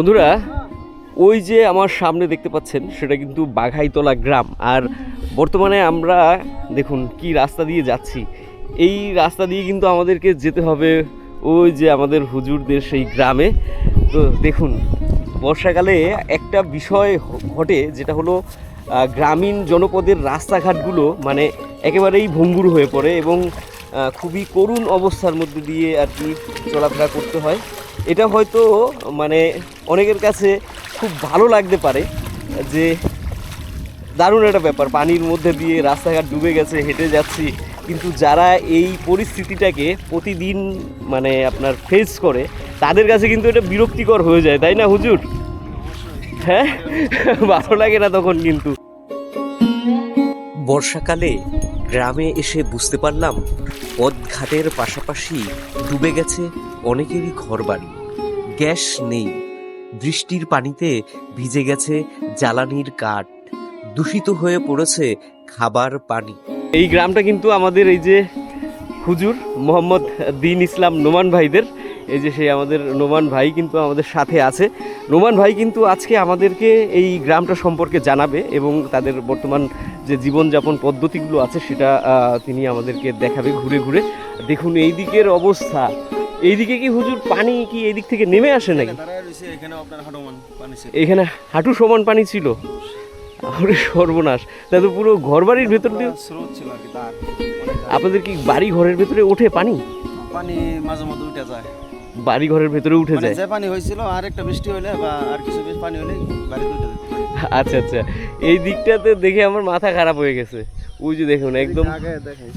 বন্ধুরা, ওই যে আমার সামনে দেখতে পাচ্ছেন, সেটা কিন্তু বাঘাইতলা গ্রাম। আর বর্তমানে আমরা, দেখুন কি রাস্তা দিয়ে যাচ্ছি। এই রাস্তা দিয়ে কিন্তু আমাদেরকে যেতে হবে ওই যে আমাদের হুজুরদের সেই গ্রামে। তো দেখুন, বর্ষাকালে একটা বিষয় ঘটে, যেটা হলো গ্রামীণ জনপদের রাস্তাঘাটগুলো মানে একেবারেই ভঙ্গুর হয়ে পড়ে এবং খুবই করুণ অবস্থার মধ্যে দিয়ে আর কি চলাফেরা করতে হয়। এটা হয়তো মানে অনেকের কাছে খুব ভালো লাগতে পারে যে দারুণ একটা ব্যাপার। পানির মধ্যে দিয়ে রাস্তাঘাট ডুবে গেছে, হেঁটে যাচ্ছি। কিন্তু যারা এই পরিস্থিতিটাকে প্রতিদিন মানে আপনার ফেস করে, তাদের কাছে কিন্তু এটা বিরক্তিকর হয়ে যায়, তাই না হুজুর? হ্যাঁ? ভালো লাগে না তখন কিন্তু। বর্ষাকালে গ্রামে এসে বুঝতে পারলাম পথঘাটের পাশাপাশি ডুবে গেছে অনেকেরই ঘরবাড়ি। গ্যাস নেই। বৃষ্টির পানিতে ভিজে গেছে জ্বালানির কাঠ। দূষিত হয়ে পড়েছে খাবার পানি। এই গ্রামটা কিন্তু আমাদের এই যে হুজুর মোহাম্মদ দিন ইসলাম নোমান ভাইদের, এই যে সেই আমাদের নোমান ভাই কিন্তু আমাদের সাথে আছে। নোমান ভাই কিন্তু আজকে আমাদেরকে এই গ্রামটা সম্পর্কে জানাবে এবং তাদের বর্তমান যে জীবনযাপন পদ্ধতিগুলো আছে সেটা তিনি আমাদেরকে দেখাবে ঘুরে ঘুরে। দেখুন এই দিকের অবস্থা। এইদিকে কি হুজুর পানি কি এই দিক থেকে নেমে আসে নাকি? এখানে হাঁটু সমান পানি ছিল? আরে সর্বনাশ। তা তো পুরো ঘর বাড়ির ভেতর দিয়ে আপনাদের কি বাড়ি ঘরের ভেতরে ওঠে পানি? পানি মাঝে মধ্যে উঠে যায়। বাড়ি ঘরের ভেতরে উঠে মানে যায়। যে পানি হয়েছিল আর একটা বৃষ্টি হলে বা আর কিছু বেশি পানি হলে বাড়িতে উঠে আচ্ছা আচ্ছা। এই দিকটাতে দেখে আমার মাথা খারাপ হয়ে গেছে। ওই যে দেখুন একদম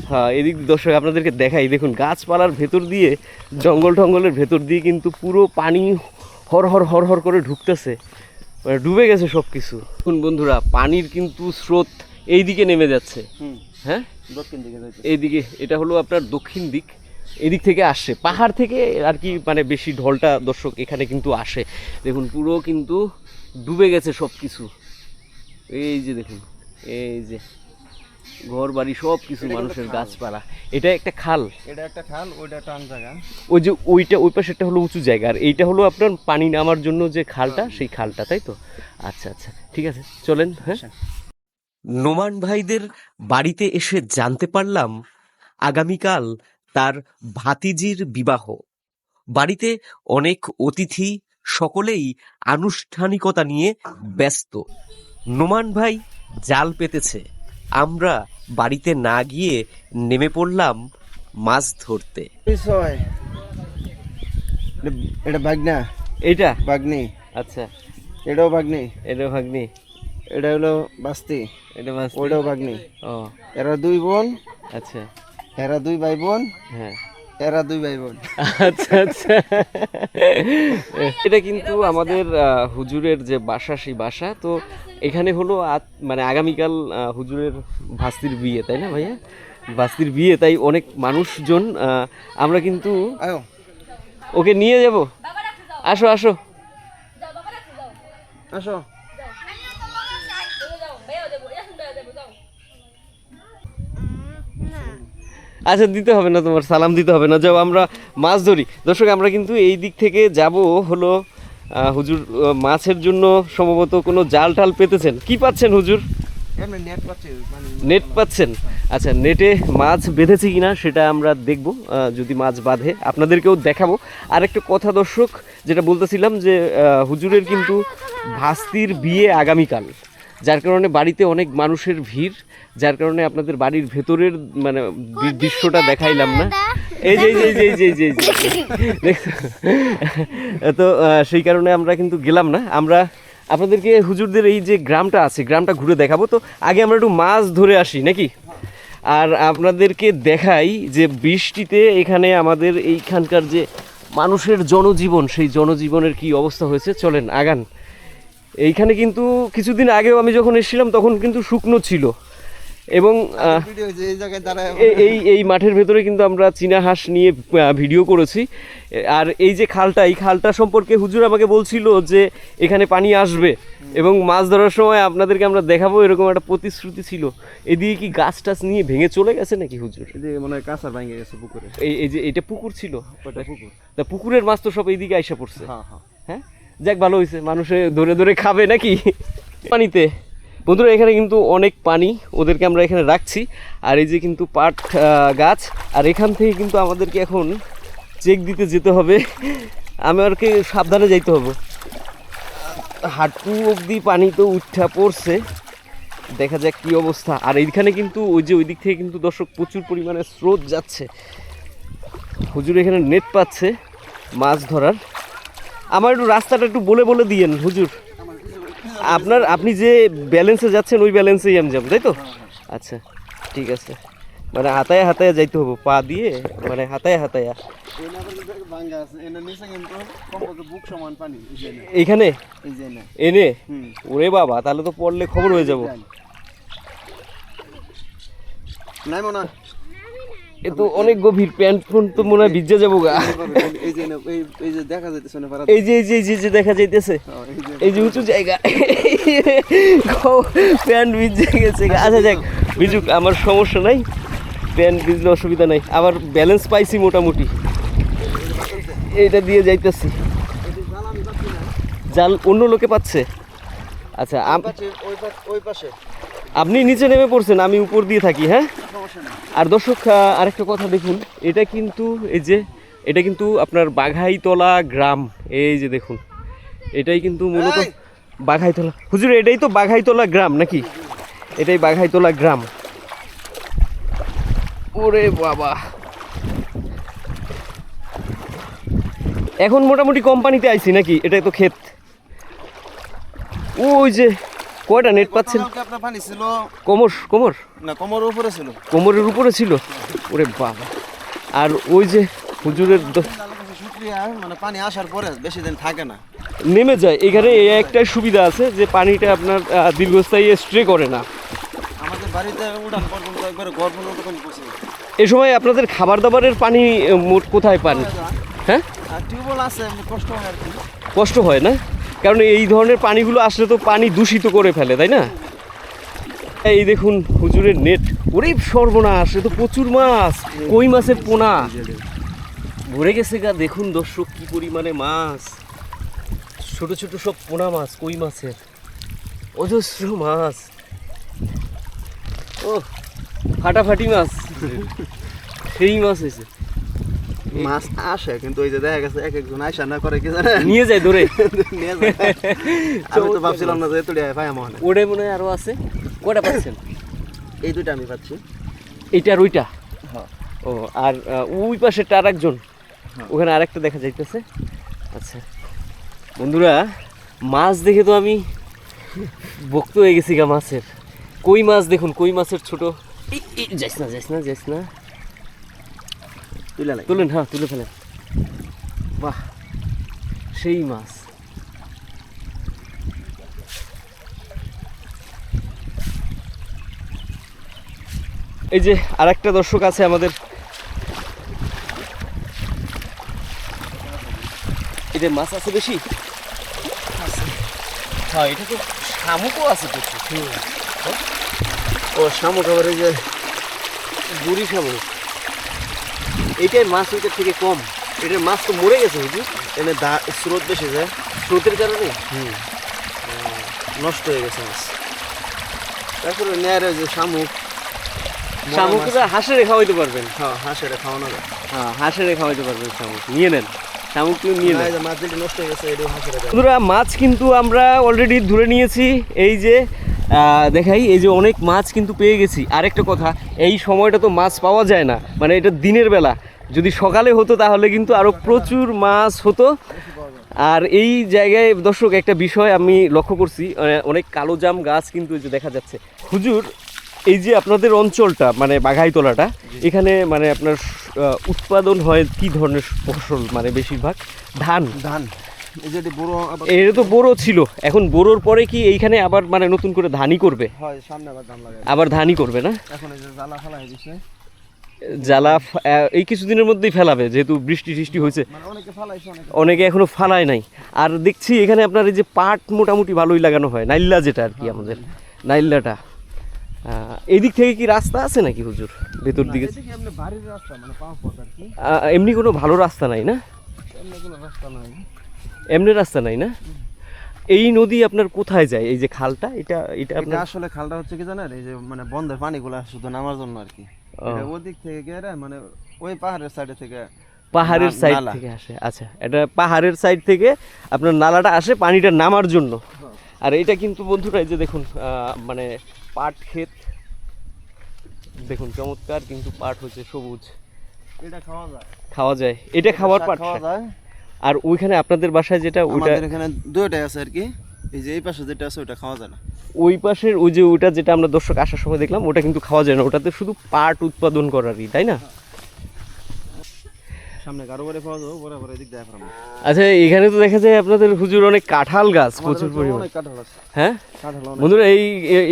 হ্যাঁ এদিক দর্শক আপনাদেরকে দেখাই। দেখুন গাছপালার ভেতর দিয়ে জঙ্গল টঙ্গলের ভেতর দিয়ে কিন্তু পুরো পানি হর হর হর হর করে ঢুকতেছে। মানে ডুবে গেছে সব কিছু দেখুন বন্ধুরা পানির কিন্তু স্রোত এই দিকে নেমে যাচ্ছে। হ্যাঁ? দক্ষিণ দিকে এইদিকে এটা হলো আপনার দক্ষিণ দিক। এদিক থেকে আসছে পাহাড় থেকে আর কি মানে বেশি ঢলটা দর্শক এখানে কিন্তু আসে। দেখুন পুরো কিন্তু ডুবে গেছে সব কিছু এই যে দেখুন এই যে ঘর বাড়ি সব কিছু মানুষের গাছপালা। এটা একটা খাল। এটা একটা খাল ওইটা টান জায়গা। ওই যে ওইটা ওই পাশেরটা হলো উঁচু জায়গা। আর এইটা হলো আপনার পানি নামার জন্য যে খালটা সেই খালটা তাই তো? আচ্ছা আচ্ছা ঠিক আছে চলেন হ্যাঁ। নোমান ভাইদের বাড়িতে এসে জানতে পারলাম আগামীকাল তার ভাতিজির বিবাহ। বাড়িতে অনেক অতিথি সকলেই আনুষ্ঠানিকতা নিয়ে ব্যস্ত। নোমান ভাই জাল পেতেছে। আমরা বাড়িতে না গিয়ে নেমে পড়লাম মাছ ধরতে। এটা বাগনা এইটা? বাগনি আচ্ছা। এটাও বাগনি এটা ভাগ্নি। এটা হলো বাস্তি। এটা মাছ ওইটাও বাগনি ও। এরা দুই বোন। আচ্ছা। এরা দুই ভাই বোন হ্যাঁ। এরা দুই ভাই বোন আচ্ছা আচ্ছা। এটা কিন্তু আমাদের হুজুরের যে বাসা সেই বাসা। তো এখানে হলো মানে আগামীকাল হুজুরের ভাস্তির বিয়ে তাই না ভাইয়া? ভাস্তির বিয়ে তাই অনেক মানুষজন আমরা কিন্তু ওকে নিয়ে যাব। আসো আসো। আসো। আচ্ছা দিতে হবে না তোমার সালাম দিতে হবে না। যাও আমরা মাছ ধরি। দর্শক আমরা কিন্তু এই দিক থেকে যাব হলো হুজুর মাছের জন্য সম্ভবত কোনো জাল টাল পেতেছেন? কি পাচ্ছেন হুজুর? নেট মানে নেট পাচ্ছেন? আচ্ছা নেটে মাছ বেঁধেছে কিনা সেটা আমরা দেখব যদি মাছ বাঁধে। আপনাদেরকেও দেখাবো। আর একটা কথা দর্শক যেটা বলতেছিলাম যে হুজুরের কিন্তু ভাস্তির বিয়ে আগামীকাল। যার কারণে বাড়িতে অনেক মানুষের ভিড় যার কারণে আপনাদের বাড়ির ভেতরের মানে দৃশ্যটা দেখাইলাম না। এই যে এই যে এই যে এই যে? তো সেই কারণে আমরা কিন্তু গেলাম না। আমরা আপনাদেরকে হুজুরদের এই যে গ্রামটা আছে গ্রামটা ঘুরে দেখাবো। তো আগে আমরা একটু মাছ ধরে আসি নাকি? আর আপনাদেরকে দেখাই যে বৃষ্টিতে এখানে আমাদের এইখানকার যে মানুষের জনজীবন সেই জনজীবনের কি অবস্থা হয়েছে চলেন আগান। এইখানে কিন্তু কিছুদিন আগেও আমি যখন এসেছিলাম তখন কিন্তু শুকনো ছিল। এবং এই এই মাঠের ভেতরে কিন্তু আমরা চীনা হাঁস নিয়ে ভিডিও করেছি। আর এই যে খালটা এই খালটা সম্পর্কে হুজুর আমাকে বলছিল যে এখানে পানি আসবে এবং মাছ ধরার সময় আপনাদেরকে আমরা দেখাবো এরকম একটা প্রতিশ্রুতি ছিল। এদিকে কি গাছ টাছ নিয়ে ভেঙে চলে গেছে নাকি হুজুর? মনে হয় কাঁচা ভাঙে গেছে পুকুরে। এই এই যে এটা পুকুর ছিল? ওটা পুকুর। তা পুকুরের মাছ তো সব এইদিকে আইসা পড়ছে। হ্যাঁ হ্যাঁ। হ্যাঁ? যাক, ভালো হয়েছে। মানুষে ধরে ধরে খাবে নাকি? পানিতে। বন্ধুরা, এখানে কিন্তু অনেক পানি। ওদেরকে আমরা এখানে রাখছি। আর এই যে কিন্তু পাট গাছ, আর এখান থেকে কিন্তু আমাদেরকে এখন চেক দিতে যেতে হবে। আমাকে সাবধানে যাইতে হবে। হাঁটু অবধি পানি তো উঠা পড়ছে। দেখা যাক কি অবস্থা। আর এইখানে কিন্তু ওই যে ওই দিক থেকে কিন্তু দর্শক প্রচুর পরিমাণে স্রোত যাচ্ছে। হুজুর এখানে নেট পাচ্ছে মাছ ধরার। আমার একটু রাস্তাটা একটু বলে বলে দিয়েন, হুজুর। আপনার, আপনি যে ব্যালেন্সে যাচ্ছেন, ওই ব্যালেন্সেই আমি যাব, তাই তো? আচ্ছা ঠিক আছে। মানে হাতায় হাতায় যাইতে হবে, পা দিয়ে মানে হাতায় হাতায়। এই না ভাঙ্গা আছে এনে? ওরে বাবা, তাহলে তো পড়লে খবর হয়ে যাব। নাই মনে। এ তো অনেক গভীর প্যান্ট ফোন তো মনে হয় ভিজে যাব গা। এই যে এই এই যে দেখা যাইতেছে না এই যে এই যে এই যে- দেখা যাইতেছে। এই যে উঁচু জায়গা। প্যান্ট ভিজে গেছে আচ্ছা যাক ভিজুক আমার সমস্যা নাই। প্যান্ট ভিজলে অসুবিধা নাই। আবার ব্যালেন্স পাইছি মোটামুটি। এটা দিয়ে যাইতেছি। জাল অন্য লোকে পাচ্ছে। আচ্ছা ওই পাশে। আপনি নিচে নেমে পড়ছেন আমি উপর দিয়ে থাকি হ্যাঁ? আর দর্শক আরেকটা কথা দেখুন এটা কিন্তু এই যে এটা কিন্তু আপনার বাঘাইতলা গ্রাম এই যে দেখুন এটাই কিন্তু মূলত বাঘাইতলা। হুজুর এটাই তো বাঘাইতলা গ্রাম নাকি? এটাই বাঘাইতলা গ্রাম। ওরে বাবা। এখন মোটামুটি কোম্পানিতে আইছি নাকি? এটাই তো ক্ষেত। ওই যে কয়টা নেট পাচ্ছেন? আপনার পানি ছিল। কোমর কোমর? না কোমর উপরে ছিল। কোমরের উপরে ছিল? ওরে বাবা। আর ওই যে হুজুরের মানে পানি আসার পরে বেশি দিন থাকে না। নেমে যায়। এখানে এই একটাই সুবিধা আছে যে পানিটা আপনার দীর্ঘস্থায়ী স্ট্রে করে না। আমাদের বাড়িতে উড়ান পর্যন্ত একবারে গর্ভ নতুন পৌঁছে এ সময় আপনাদের খাবার দাবারের পানি মোট কোথায় পান? হ্যাঁ? আর টিউবওয়েল আছে কষ্ট হয় আর কি। কষ্ট হয় না? কারণ এই ধরনের পানিগুলো আসলে তো পানি দূষিত করে ফেলে, তাই না? এই দেখুন, হুজুরের নেট। ওরে সর্বনাশ, এ তো প্রচুর মাছ, কই মাছের পোনা? ভরে গেছে গা, দেখুন দর্শক, কি পরিমাণে মাছ। ছোট ছোট সব পোনা মাছ, কই মাছের? অজস্র মাছ। ও ফাটাফাটি মাছ। সেই মাছ হয়েছে। মাছ আসে কিন্তু ওই যে দেখা গেছে এক একজন আইসা না করে কি জানে নিয়ে যায় ধরে নিয়ে যায়। আমি তো ভাবছিলাম না যে এত পাই আমার। ওরে মনে হয় আরও আছে। কটা পাচ্ছেন? এই দুইটা আমি পাচ্ছি। এইটা আর ওইটা? হ্যাঁ। ও আর ওই পাশেটা আর একজন হ্যাঁ। ওখানে আরেকটা দেখা যাইতেছে। আচ্ছা। বন্ধুরা মাছ দেখে তো আমি বক্ত হয়ে গেছি গা মাছের। কই মাছ দেখুন কই মাছের ছোট? যাইস না যাইস না যাইস না। তুলে নাই? তুলেন হ্যাঁ তুলে ফেলেন। বাহ সেই মাছ। এই যে আরেকটা দর্শক আছে আমাদের। এটা মাছ আছে বেশি? হ্যাঁ এটা তো শামুকও আছে প্রচুর। ও শামুক আবার এই যে বুড়ি শামুক। এইটাই মাছ ওইটার থেকে কম। এটার মাছ তো মরে গেছে হুজুর। এনে দা স্রোত বেশি যায় স্রোতের কারণে? হুম। নষ্ট হয়ে গেছে মাছ। তারপরে নেয়ার যে শামুক শামুকটা হাঁসের খাওয়াইতে পারবেন। হ্যাঁ হাঁসের খাওয়ানো যায়। হ্যাঁ হাঁসের খাওয়াইতে পারবেন শামুক। নিয়ে নেন। শামুক নিয়ে না, নেন যে মাছ নষ্ট হয়ে গেছে বন্ধুরা মাছ কিন্তু আমরা অলরেডি ধরে নিয়েছি। এই যে দেখাই, এই যে অনেক মাছ কিন্তু পেয়ে গেছি। আরেকটা কথা, এই সময়টা তো মাছ পাওয়া যায় না মানে এটা দিনের বেলা। যদি সকালে হতো তাহলে কিন্তু আরও প্রচুর মাছ হতো। আর এই জায়গায়, দর্শক, একটা বিষয় আমি লক্ষ্য করছি অনেক কালো জাম গাছ কিন্তু যে দেখা যাচ্ছে। হুজুর, এই যে আপনাদের অঞ্চলটা মানে বাঘাইতলাটা, এখানে মানে আপনার উৎপাদন হয় কি ধরনের ফসল মানে বেশিরভাগ? ধান। ধান। এটি এটা তো বড় ছিল। এখন বড়োর পরে কি এইখানে আবার মানে নতুন করে ধানই করবে? হয় সামনে আবার ধান লাগে আবার ধানই করবে না? এখন এই যে জ্বালা হয়ে এই কিছুদিনের মধ্যেই ফেলাবে যেহেতু বৃষ্টি টিষ্টি হয়েছে। মানে অনেকে ফালাইছে অনেকে অনেকে এখনও ফালায় নাই। আর দেখছি এখানে আপনার এই যে পাট মোটামুটি ভালোই লাগানো হয় নাইল্লা যেটা আর কি আমাদের নাইল্লাটা। এদিক থেকে কি রাস্তা আছে নাকি হুজুর? ভেতর দিকে? এমনি বাড়ির রাস্তা মানে এমনি কোনো ভালো রাস্তা নাই না? কোনো রাস্তা নাই। এমনি রাস্তা নাই না? এই নদী আপনার কোথায় যায়? এই যে খালটা এটা এটা আপনার আসলে খালটা হচ্ছে কি জানেন? এই যে মানে বন্ধের পানিগুলা শুধু নামার জন্য আর কি। ওদিক থেকে গেলে মানে ওই পাহাড়ের সাইডে থেকে পাহাড়ের সাইড থেকে আসে। আচ্ছা এটা পাহাড়ের সাইড থেকে আপনার নালাটা আসে পানিটা নামার জন্য। আর এটা কিন্তু বন্ধুরা এই যে দেখুন মানে পাট ক্ষেত। দেখুন চমৎকার কিন্তু পাট হচ্ছে সবুজ। এটা খাওয়া যায়। খাওয়া যায়। এটা খাওয়ার পাট খাওয়া যায়। আর ওইখানে আপনাদের বাসায় যেটা ওইটা এখানে দুইটাই আছে আর কি। এই যে এই পাশে যেটা আছে ওটা খাওয়া যায় না। ওই পাশের ওই যে ওইটা যেটা আমরা দর্শক আসার সময় দেখলাম ওটা কিন্তু খাওয়া যায় না। ওটাতে শুধু পাট উৎপাদন করারই তাই না? সামনে কারও পাওয়া যাবে বরাবর এদিক দেখা আচ্ছা এখানে তো দেখা যায় আপনাদের হুজুর অনেক কাঁঠাল গাছ প্রচুর পরিমাণে। হ্যাঁ? বন্ধুরা এই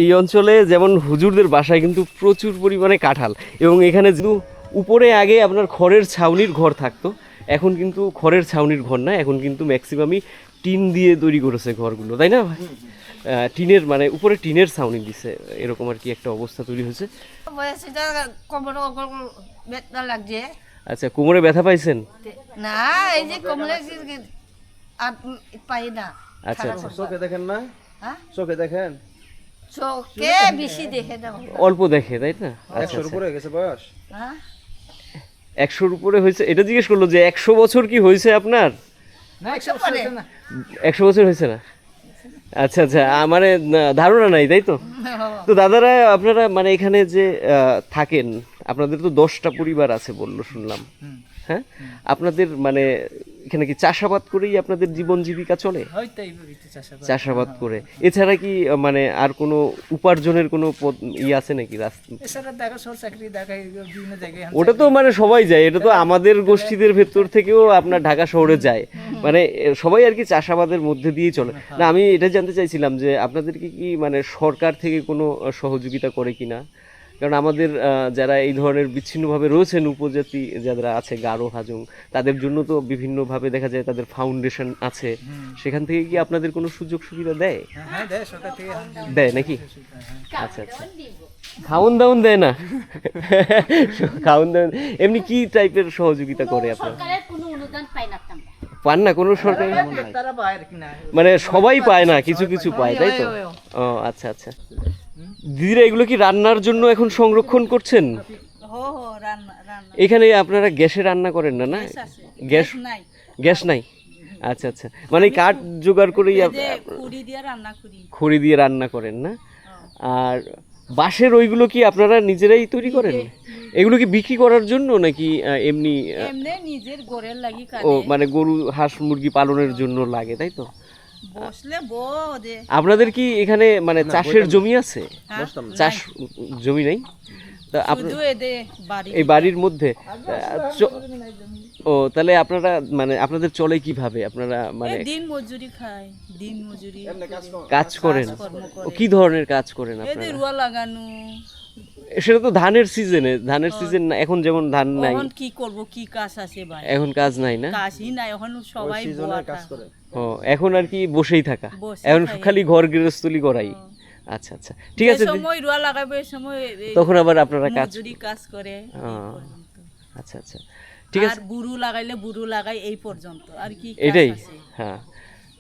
এই অঞ্চলে যেমন হুজুরদের বাসায় কিন্তু প্রচুর পরিমাণে কাঁঠাল। এবং এখানে যেহেতু উপরে আগে আপনার খড়ের ছাউনির ঘর থাকতো এখন কিন্তু খড়ের ছাউনির ঘর না এখন কিন্তু ম্যাক্সিমামই টিন দিয়ে তৈরি করেছে ঘরগুলো তাই না? ভাই টিনের মানে উপরে টিনের ছাউনি দিছে এরকম আর কি একটা অবস্থা তৈরি হয়েছে। আচ্ছা কোমরে ব্যথা পাইছেন? না এই যে কোমরে আর পাই না আচ্ছা। চোখে দেখেন না? হ্যাঁ? চোখে দেখেন? চোখে বেশি দেখে না। অল্প দেখে তাই না? আচ্ছা আচ্ছা। উপরে গেছে বয়স। হ্যাঁ? একশোর উপরে হয়েছে। এটা জিজ্ঞেস করল যে একশো বছর কি হয়েছে আপনার? একশো বছর হয়েছে না। আচ্ছা আচ্ছা মানে ধারণা নাই তাই তো? তো দাদারা আপনারা মানে এখানে যে থাকেন আপনাদের তো দশটা পরিবার আছে বলল শুনলাম। হ্যাঁ? আপনাদের মানে এখানে কি চাষাবাদ করেই আপনাদের জীবন জীবিকা চলে? চাষাবাদ। করে। এছাড়া কি মানে আর কোনো উপার্জনের কোনো ই আছে নাকি ওটা তো মানে সবাই যায় এটা তো আমাদের গোষ্ঠীদের ভেতর থেকেও আপনার ঢাকা শহরে যায়। মানে সবাই আর কি চাষাবাদের মধ্যে দিয়েই চলে। না আমি এটা জানতে চাইছিলাম যে আপনাদেরকে কি কি মানে সরকার থেকে কোনো সহযোগিতা করে কিনা? কারণ আমাদের যারা এই ধরনের বিচ্ছিন্নভাবে রয়েছেন উপজাতি যারা আছে গারো হাজং তাদের জন্য তো বিভিন্নভাবে দেখা যায় তাদের ফাউন্ডেশন আছে। সেখান থেকে কি আপনাদের কোনো সুযোগ সুবিধা দেয়? হ্যাঁ, হ্যাঁ দেয় নাকি? আচ্ছা আচ্ছা। খাউন দাউন দেয় না? খাউন দাউন এমনি কি টাইপের সহযোগিতা করে আপনার? সরকারের কোনো অনুদান পাই না তো আমরা। পান না কোনো সরকারি তারা পায় আর কি না। মানে সবাই পায় না কিছু কিছু পায়। তাই তো? ও আচ্ছা আচ্ছা। দিদিরা এগুলো কি রান্নার জন্য এখন সংরক্ষণ করছেন? এখানে আপনারা গ্যাসে রান্না করেন না না? গ্যাস গ্যাস নাই। আচ্ছা আচ্ছা। মানে কাঠ জোগাড় করেই খড়ি দিয়ে রান্না করেন না? আর বাঁশের ওইগুলো কি আপনারা নিজেরাই তৈরি করেন? এগুলো কি বিক্রি করার জন্য নাকি এমনি নিজের ঘরের লাগি ও মানে গরু হাঁস মুরগি পালনের জন্য লাগে তাই তো? বসলে আপনাদের কি এখানে মানে চাষের জমি আছে? হ্যাঁ? চাষ জমি নেই? এই বাড়ির মধ্যে চ- ও তাহলে আপনারা মানে আপনাদের চলে কীভাবে? আপনারা মানে দিন মজুরি খায় দিন মজুরি। কাজ করেন? ও কি ধরনের কাজ করেন আপনারা? রুয়া লাগানো সেটা তো ধানের সিজনে ধানের সিজন না এখন যেমন ধান নাই। এখন কি করব কি কাজ আছে ভাই? এখন কাজ নাই না? কাজই নাই এখন সবাই কাজ করে। ও এখন আর কি বসেই থাকা। এখন খালি ঘর গৃহস্থলি করাই। আচ্ছা আচ্ছা ঠিক আছে সময় রুয়া লাগাবে সময় তখন আবার আপনারা কাজ মজুরি কাজ করে আচ্ছা আচ্ছা ঠিক আছে। আর বুড়ু লাগাইলে বুড়ু লাগাই এই পর্যন্ত। আর কি কাজ এটাই আছে? হ্যাঁ।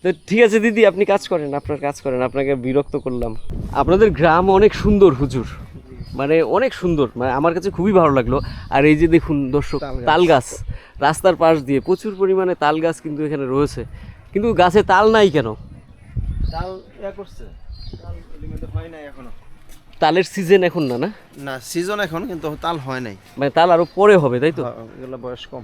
তো ঠিক আছে দিদি আপনি কাজ করেন আপনার কাজ করেন আপনাকে বিরক্ত করলাম। আপনাদের গ্রাম অনেক সুন্দর হুজুর। মানে অনেক সুন্দর মানে আমার কাছে খুবই ভালো লাগল। আর এই যে দেখুন দর্শক তাল গাছ। রাস্তার পাশ দিয়ে প্রচুর পরিমাণে তাল গাছ কিন্তু এখানে রয়েছে। কিন্তু গাছে তাল নাই কেন? তাল করছে। তাল হয় নাই এখনও। তালের সিজন এখন না না? না সিজন এখন কিন্তু তাল হয় নাই। মানে তাল আরও পরে হবে তাই তো? হ্যাঁ, এগুলো বয়স কম।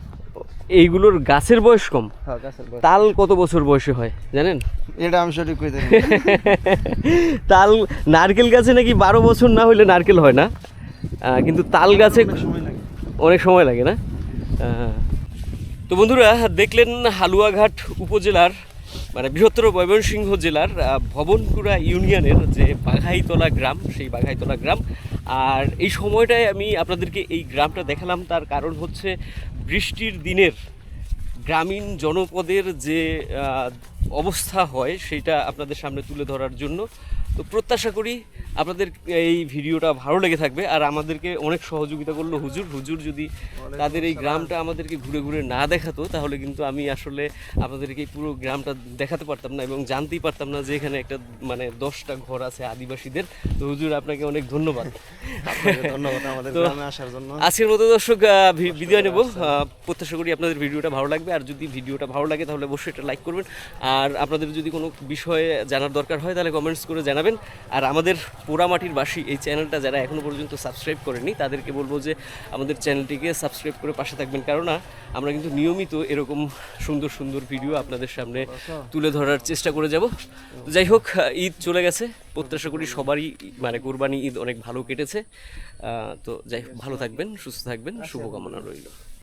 এইগুলোর গাছের বয়স কম? হ্যাঁ তাল কত বছর বয়সে হয় জানেন? এটা আমি সঠিক কইতে তাল নারকেল গাছে নাকি বারো বছর না হলে নারকেল হয় না? কিন্তু তাল গাছে সময় লাগে। অনেক সময় লাগে না? তো বন্ধুরা দেখলেন হালুয়াঘাট উপজেলার মানে বৃহত্তর ময়মনসিংহ জেলার ভবনকুড়া ইউনিয়নের যে বাঘাইতলা গ্রাম, সেই বাঘাইতলা গ্রাম। আর এই সময়টায় আমি আপনাদেরকে এই গ্রামটা দেখালাম, তার কারণ হচ্ছে বৃষ্টির দিনের গ্রামীণ জনপদের যে অবস্থা হয়, সেটা আপনাদের সামনে তুলে ধরার জন্য। তো প্রত্যাশা করি আপনাদের এই ভিডিওটা ভালো লেগে থাকবে আর আমাদেরকে অনেক সহযোগিতা করল হুজুর। হুজুর যদি তাদের এই গ্রামটা আমাদেরকে ঘুরে ঘুরে না দেখাতো তাহলে কিন্তু আমি আসলে আপনাদেরকে এই পুরো গ্রামটা দেখাতে পারতাম না এবং জানতেই পারতাম না যে এখানে একটা মানে দশটা ঘর আছে আদিবাসীদের। তো হুজুর আপনাকে অনেক ধন্যবাদ। ধন্যবাদ আমাদের গ্রামে আসার জন্য। আজকের মতো দর্শক বিদায় নেব। প্রত্যাশা করি আপনাদের ভিডিওটা ভালো লাগবে। আর যদি ভিডিওটা ভালো লাগে তাহলে অবশ্যই এটা লাইক করবেন। আর আপনাদের যদি কোনো বিষয়ে জানার দরকার হয় তাহলে কমেন্টস করে জানাবেন। আর আমাদের পোড়ামাটির বাসী এই চ্যানেলটা যারা এখনও পর্যন্ত সাবস্ক্রাইব করেনি তাদেরকে বলব যে আমাদের চ্যানেলটিকে সাবস্ক্রাইব করে পাশে থাকবেন। কেননা আমরা কিন্তু নিয়মিত এরকম সুন্দর সুন্দর ভিডিও আপনাদের সামনে তুলে ধরার চেষ্টা করে যাব। যাই হোক ঈদ চলে গেছে। প্রত্যাশা করি সবারই মানে কোরবানি ঈদ অনেক ভালো কেটেছে। আহ, তো যাই হোক ভালো থাকবেন সুস্থ থাকবেন। শুভকামনা রইল।